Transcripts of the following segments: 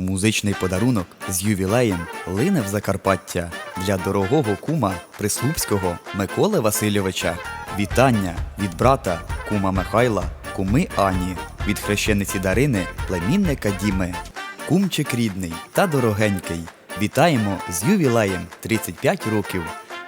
Музичний подарунок з ювілеєм лине в Закарпаття для дорогого кума Прислупського Миколи Васильовича. Вітання від брата кума Михайла, куми Ані, від хрещениці Дарини, племінника Діми. Кумчик рідний та дорогенький. Вітаємо з ювілеєм 35 років.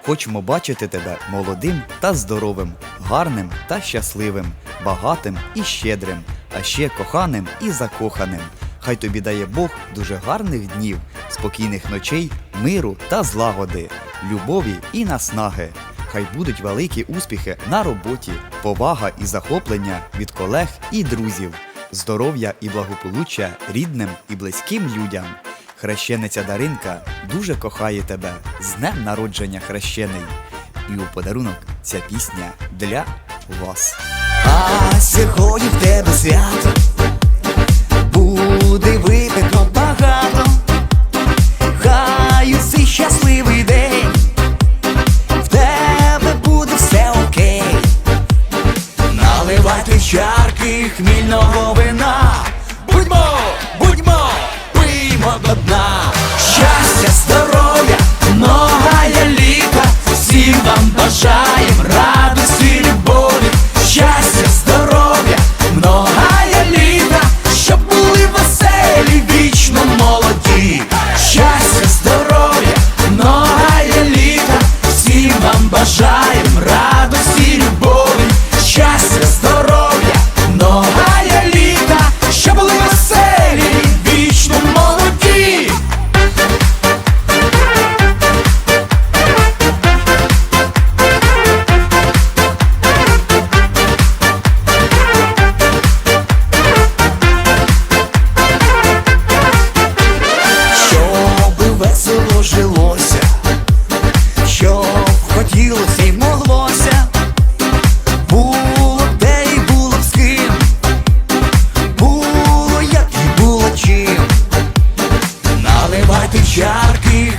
Хочемо бачити тебе молодим та здоровим, гарним та щасливим, багатим і щедрим, а ще коханим і закоханим. Хай тобі дає Бог дуже гарних днів, спокійних ночей, миру та злагоди, любові і наснаги. Хай будуть великі успіхи на роботі, повага і захоплення від колег і друзів, здоров'я і благополуччя рідним і близьким людям. Хрещениця Даринка дуже кохає тебе з днем народження хрещений. І у подарунок ця пісня для вас. А сьогодні в тебе свято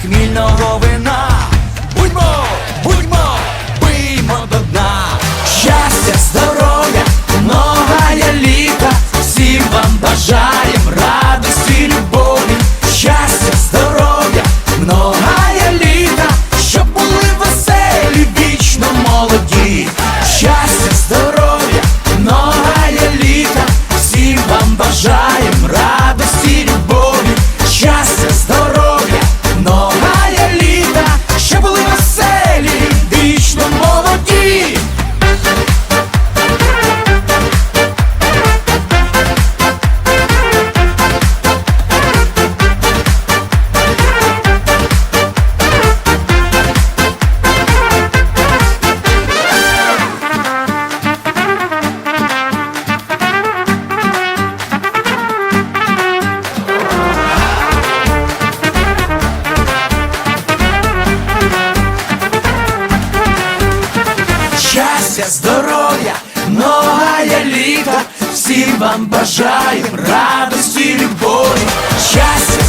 похмільного ви. щастя, здоров'я, новая літа, всім вам бажаю радості, любові, щастя.